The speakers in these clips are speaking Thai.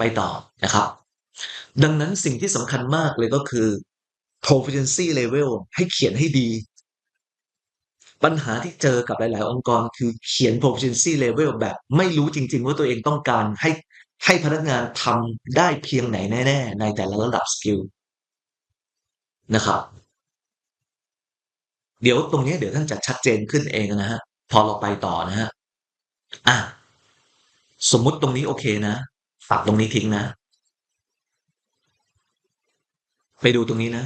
ไปต่อนะครับ ดังนั้นสิ่งที่สำคัญมากเลยก็คือ proficiency level ให้เขียนให้ดี ปัญหาที่เจอกับหลาย ๆ องค์กรคือเขียน proficiency level แบบ ไม่รู้จริง ๆ ว่าตัวเองต้องการให้ให้พนักงานทำได้เพียงไหนแน่ ๆ ในแต่ละระดับสกิลนะครับเดี๋ยวตรงนี้เดี๋ยวท่านจะชัดเจนขึ้นเองนะฮะ พอเราไปต่อนะฮะ อะ สมมุติตรงนี้โอเคนะ ตัดตรงนี้ทิ้งนะ ไปดูตรงนี้นะ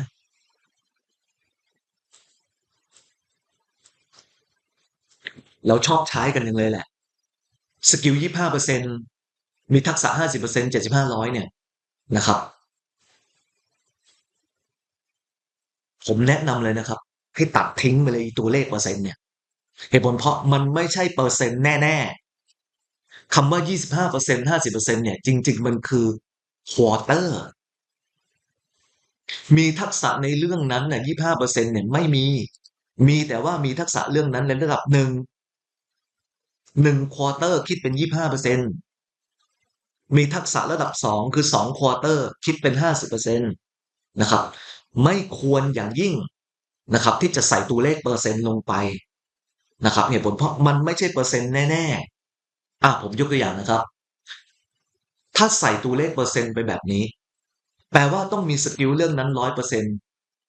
เราชอบใช้กันยังเลยแหละ สกิลยี่ห้าเปอร์เซ็นมีทักษะห้าสิบเปอร์เซ็นเจ็ดสิบห้าร้อยเนี่ยนะครับ ผมแนะนำเลยนะครับ ให้ตัดทิ้งไปเลยตัวเลขเปอร์เซ็นต์เนี่ยเหตุผลเพราะมันไม่ใช่เปอร์เซ็นต์แน่ๆ คำว่ายี่สิบห้าเปอร์เซ็นห้าสิบเปอร์เซ็นเนี่ย จริง ๆ มันคือควอเตอร์มีทักษะในเรื่องนั้นเนี่ยยี่ห้าเปอร์เซ็นเนี่ยไม่มี มีแต่ว่ามีทักษะเรื่องนั้นในระดับหนึ่งหนึ่งควอเตอร์คิดเป็นยี่ห้าเปอร์เซ็นมีทักษะระดับสองคือสองควอเตอร์คิดเป็นห้าสิบเปอร์เซ็นตนะครับ ไม่ควรอย่างยิ่งนะครับ ที่จะใส่ตัวเลขเปอร์เซ็นต์ลงไปนะครับเหตุผลเพราะมันไม่ใช่เปอร์เซ็นต์แน่ๆ อะผมยกตัวอย่างนะครับ ถ้าใส่ตัวเลขเปอร์เซ็นต์ไปแบบนี้ แปลว่าต้องมีสกิลเรื่องนั้นร้อยเปอร์เซ็น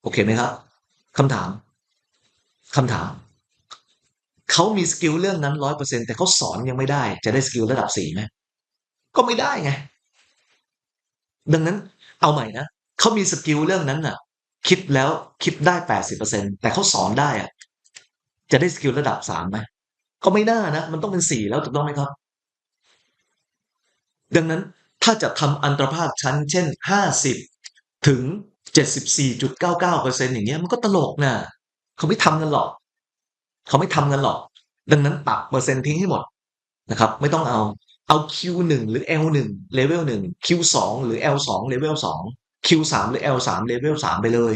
โอเคไหมครับคำถามคำถามเขามีสกิลเรื่องนั้นร้อยเปอร์เซ็นแต่เขาสอนยังไม่ได้ จะได้สกิลระดับสี่ไหมก็ไม่ได้ไง ดังนั้นเอาใหม่นะเขามีสกิลเรื่องนั้นน่ะ คิดแล้วคิดได้แปดสิบเปอร์เซ็นแต่เขาสอนได้อะ จะได้สกิลระดับสามไหมก็ไม่น่านะ มันต้องเป็นสี่แล้วถูกต้องไหมครับ ดังนั้นถ้าจะทำอันตรภาคชั้น เช่นห้าสิบถึงเจ็ดสิบสี่จุดเปอร์เซ็นอย่างเงี้ยมันก็ตลกนะเขาไม่ทำกันหรอก เขาไม่ทำกันหรอก ดังนั้นตัดเปอร์เซ็นต์ทิ้งให้หมดนะครับ ไม่ต้องเอาเอา Q1 หรือ L1 level 1 Q2 หรือ L2 level 2 Q3 หรือ L3 level 3ไปเลย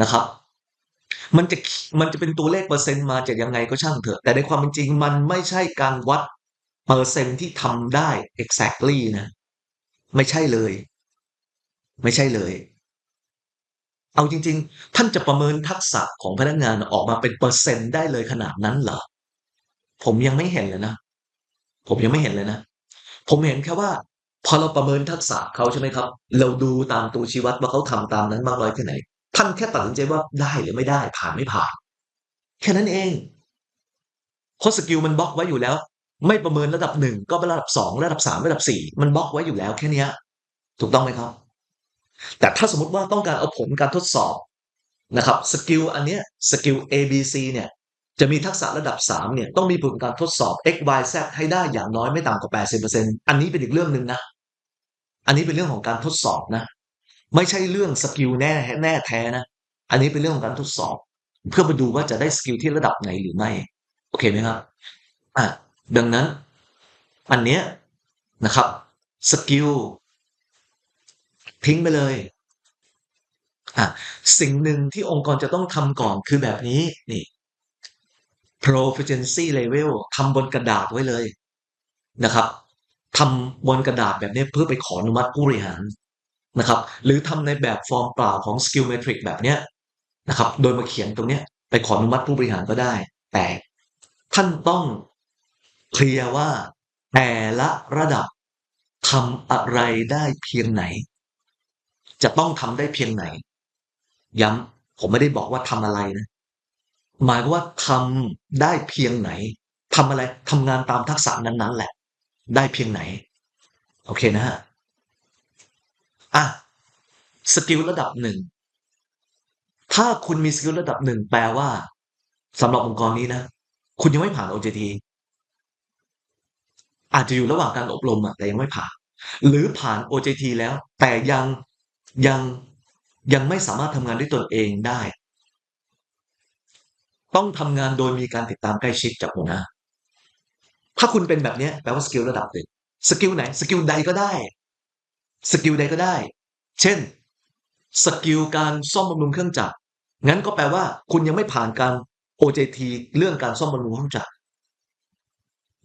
นะครับ มันจะมันจะเป็นตัวเลขเปอร์เซ็นต์มาจากยังไงก็ช่างเถอะ แต่ในความเป็นจริงมันไม่ใช่การวัด เปอร์เซ็นต์ที่ทำได้ exactly นะ ไม่ใช่เลย ไม่ใช่เลย เอาจริง ๆ ท่านจะประเมินทักษะของพนักงานออกมาเป็นเปอร์เซ็นต์ได้เลยขนาดนั้นเหรอ ผมยังไม่เห็นเลยนะ ผมยังไม่เห็นเลยนะ ผมเห็นแค่ว่า พอเราประเมินทักษะเขาใช่ไหมครับ เราดูตามตัวชี้วัดว่าเขาทำตามนั้นมากน้อยแค่ไหน ท่านแค่ตัดสินใจว่าได้หรือไม่ได้ผ่านไม่ผ่าน แค่นั้นเองเพราะสกิลมันบล็อกไว้อยู่แล้ว ไม่ประเมินระดับหนึ่งก็เป็นระดับสองระดับสามระดับสี่มันบล็อกไว้อยู่แล้วแค่นี้ถูกต้องไหมครับ แต่ถ้าสมมติว่าต้องการเอาผลการทดสอบนะครับสกิลอันเนี้ยสกิล A B C เนี่ยจะมีทักษะระดับ3เนี่ยต้องมีผลการทดสอบ x y z ให้ได้อย่างน้อยไม่ต่ำกว่า 80%อันนี้เป็นอีกเรื่องหนึ่งนะ อันนี้เป็นเรื่องของการทดสอบนะ ไม่ใช่เรื่องสกิลแน่แน่แท้นะ อันนี้เป็นเรื่องของการทดสอบ เพื่อมาดูว่าจะได้สกิลที่ระดับไหนหรือไม่ โอเคไหมครับอะ ดังนั้น อันเนี้ยนะครับสกิลทิ้งไปเลยอะสิ่งหนึ่งที่องค์กรจะต้องทำก่อนคือแบบนี้นี่ proficiency level ทำบนกระดาษไว้เลยนะครับทำบนกระดาษแบบนี้เพื่อไปขออนุมัติผู้บริหารนะครับ หรือทำในแบบฟอร์มเปล่าของ skill metric แบบนี้นะครับ โดยมาเขียนตรงนี้ไปขออนุมัติผู้บริหารก็ได้ แต่ท่านต้อง เคลียร์ว่าแต่ละระดับทำอะไรได้เพียงไหน จะต้องทำได้เพียงไหน ย้ำผมไม่ได้บอกว่าทำอะไรนะ หมายว่าทำได้เพียงไหนทำอะไรทำงานตามทักษะนั้นๆ แหละ ได้เพียงไหน โอเคนะฮะอะสกิลระดับหนึ่งถ้าคุณมีสกิลระดับหนึ่งแปลว่าสำหรับองค์กรนี้นะ คุณยังไม่ผ่าน OJT อาจจะอยู่ระหว่างการอบรมอะแต่ยังไม่ผ่าน หรือผ่าน OJT แล้ว แต่ยังยังยังไม่สามารถทำงานด้วยตนเองได้ ต้องทำงานโดยมีการติดตามใกล้ชิดจากหัวหน้า ถ้าคุณเป็นแบบนี้แปลว่าสกิลระดับหนึ่งสกิลไหนสกิลใดก็ได้สกิลใดก็ได้ เช่นสกิลการซ่อมบำรุงเครื่องจักรงั้นก็แปลว่า คุณยังไม่ผ่านการ OJT เรื่องการซ่อมบำรุงเครื่องจักร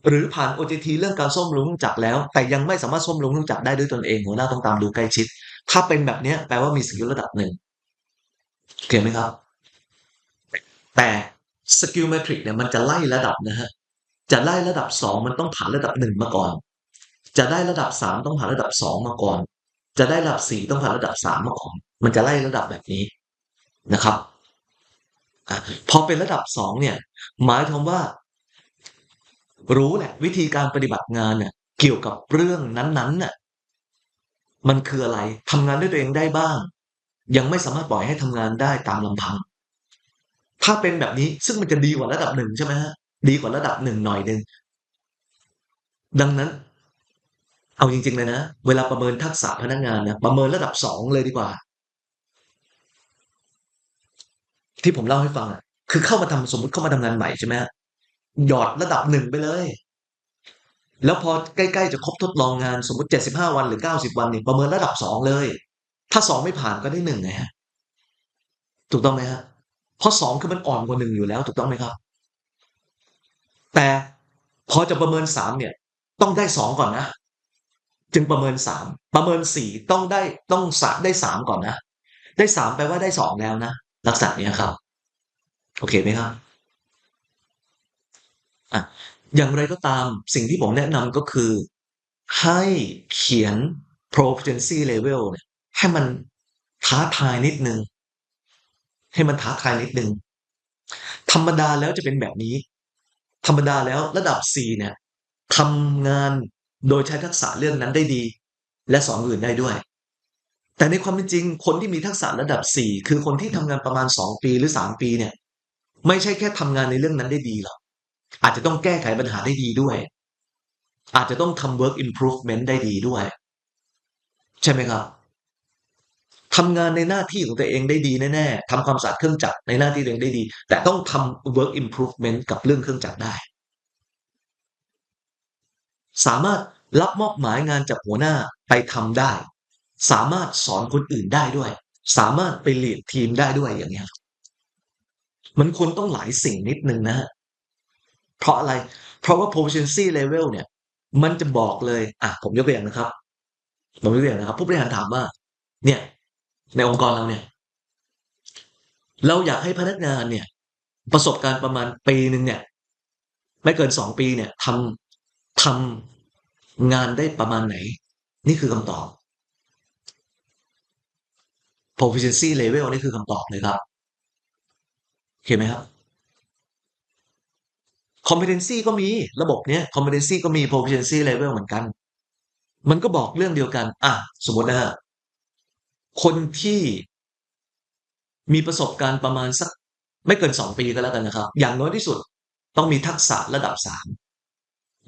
หรือผ่าน OJT เรื่องการซ่อมบำรุงจักแล้ว แต่ยังไม่สามารถซ่อมบำรุงจักได้ด้วยตนเองหัวหน้าต้องตามดูใกล้ชิด ถ้าเป็นแบบนี้แปลว่ามีสกิลระดับหนึ่งโอเคไหมครับ แต่สกิลเมทริกเนี่ยมันจะไล่ระดับนะฮะจะไล่ระดับสองมันต้องผ่านระดับหนึ่งมาก่อน จะได้ระดับสามต้องผ่านระดับสองมาก่อน จะได้ระดับสี่ต้องผ่านระดับสามมาก่อน มันจะไล่ระดับแบบนี้นะครับอพอเป็นระดับสองเนี่ย หมายความว่า รู้แหละ วิธีการปฏิบัติงานเนี่ยเกี่ยวกับเรื่องนั้นๆน่ะมันคืออะไรทำงานด้วยตัวเองได้บ้าง ยังไม่สามารถปล่อยให้ทำงานได้ตามลำพัง ถ้าเป็นแบบนี้ซึ่งมันจะดีกว่าระดับหนึ่งใช่ไหมฮะดีกว่าระดับหนึ่งหน่อยหนึ่งดังนั้น เอาจริง ๆ เลยนะ เวลาประเมินทักษะพนักงานนะประเมินระดับสองเลยดีกว่า ที่ผมเล่าให้ฟังคือเข้ามาทำสมมติเข้ามาทำงานใหม่ใช่ไหมฮะ หยอดระดับหนึ่งไปเลย แล้วพอใกล้ๆจะครบทดลองงานสมมติเจ็ดสิบห้าวันหรือเก้าสิบวันเนี่ยประเมินระดับสองเลย ถ้าสองไม่ผ่านก็ได้หนึ่งไงฮะถูกต้องไหมฮะเพราะสองคือมันอ่อนกว่าหนึ่งอยู่แล้ว ถูกต้องไหมครับ แต่พอจะประเมินสามเนี่ย ต้องได้สองก่อนนะจึงประเมินสามประเมินสี่ต้องได้ต้องสามได้สามก่อนนะ ได้สามแปลว่าได้สองแล้วนะลักษณะนี้ครับ โอเคไหมครับ อะอย่างไรก็ตามสิ่งที่ผมแนะนำก็คือ ให้เขียน proficiency level เนี่ยให้มันท้าทายนิดนึง ให้มันท้าทายนิดนึง ธรรมดาแล้วจะเป็นแบบนี้ ธรรมดาแล้วระดับ4เนี่ยทำงานโดยใช้ทักษะเรื่องนั้นได้ดี และสอนอื่นได้ด้วย แต่ในความเป็นจริง คนที่มีทักษะระดับ 4 คือคนที่ทำงานประมาณ 2 ปีหรือ 3 ปีเนี่ย ไม่ใช่แค่ทำงานในเรื่องนั้นได้ดีหรอก อาจจะต้องแก้ไขปัญหาได้ดีด้วย อาจจะต้องทำ work improvement ได้ดีด้วย ใช่ไหมครับทำงานในหน้าที่ของตัวเองได้ดีแน่ๆทำความสะอาดเครื่องจักรในหน้าที่ตัวเองได้ดี แต่ต้องทำ work improvement กับเรื่องเครื่องจักรได้ สามารถรับมอบหมายงานจากหัวหน้าไปทำได้ สามารถสอนคนอื่นได้ด้วย สามารถไปเลีดทีมได้ด้วยอย่างเงี้ยมันควรต้องหลายสิ่งนิดนึงนะฮะ เพราะอะไร เพราะว่า proficiency level เนี่ย มันจะบอกเลย อะ ผมยกตัวอย่างนะครับ ผมยกตัวอย่างนะครับ ผู้บริหารถามว่า เนี่ย ในองค์กรเราเนี่ย เราอยากให้พนักงานเนี่ย ประสบการณ์ประมาณปีหนึ่งเนี่ย ไม่เกินสองปีเนี่ยทำทำงานได้ประมาณไหน นี่คือคำตอบ proficiency level นี่คือคำตอบเลยครับโอเคไหมครับ competency ก็มีระบบเนี้ย competency ก็มี proficiency level เหมือนกัน มันก็บอกเรื่องเดียวกัน อะ สมมตินะฮะคนที่มีประสบการณ์ประมาณสัก ไม่เกินสองปีก็แล้วกันนะครับ อย่างน้อยที่สุดต้องมีทักษะระดับสาม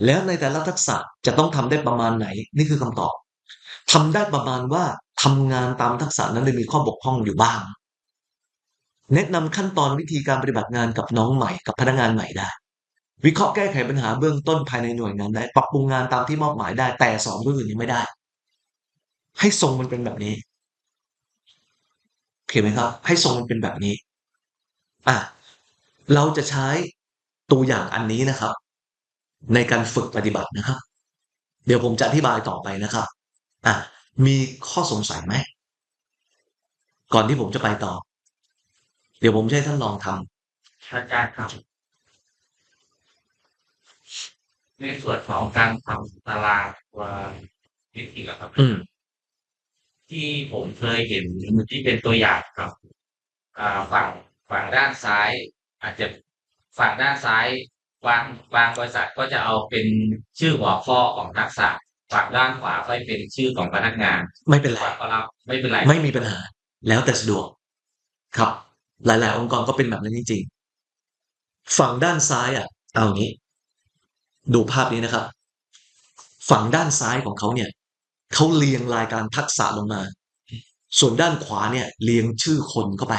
แล้วในแต่ละทักษะจะต้องทำได้ประมาณไหน นี่คือคำตอบทำได้ประมาณว่าทำงานตามทักษะนั้นเลยมีข้อบกพร่องอยู่บ้าง แนะนำขั้นตอนวิธีการปฏิบัติงานกับน้องใหม่กับพนักงานใหม่ได้ วิเคราะห์แก้ไขปัญหาเบื้องต้นภายในหน่วยงานได้ปรับปรุงงานตามที่มอบหมายได้ แต่สอนผู้อื่นยังไม่ได้ ให้ทรงมันเป็นแบบนี้โอเคไหมครับ ให้ทรงมันเป็นแบบนี้อะเราจะใช้ตัวอย่างอันนี้นะครับ ในการฝึกปฏิบัตินะครับ เดี๋ยวผมจะอธิบายต่อไปนะครับอะมีข้อสงสัยไหมก่อนที่ผมจะไปต่อ เดี๋ยวผมจะให้ท่านลองทำอาจารย์ครับ ในส่วนของการทำตารางตัววิธีอะครับ อืม ที่ผมเคยเห็นที่เป็นตัวอย่างครับ อ่าฝั่งฝั่งด้านซ้าย อาจจะฝั่งด้านซ้ายบางบางบริษัทก็จะเอาเป็นชื่อหัวข้อของทักษะฝั่งด้านขวาก็เป็นชื่อของพนักงาน ไม่เป็นไรฝั่งก็รับไม่เป็นไรไม่มีปัญหา แล้วแต่สะดวก ครับ หลาย ๆ องค์กรก็เป็นแบบนั้นจริงๆฝั่งด้านซ้ายอะ เอาอย่างนี้ ดูภาพนี้นะครับ ฝั่งด้านซ้ายของเขาเนี่ยเขาเรียงรายการทักษะลงมา ส่วนด้านขวาเนี่ยเรียงชื่อคนเข้าไป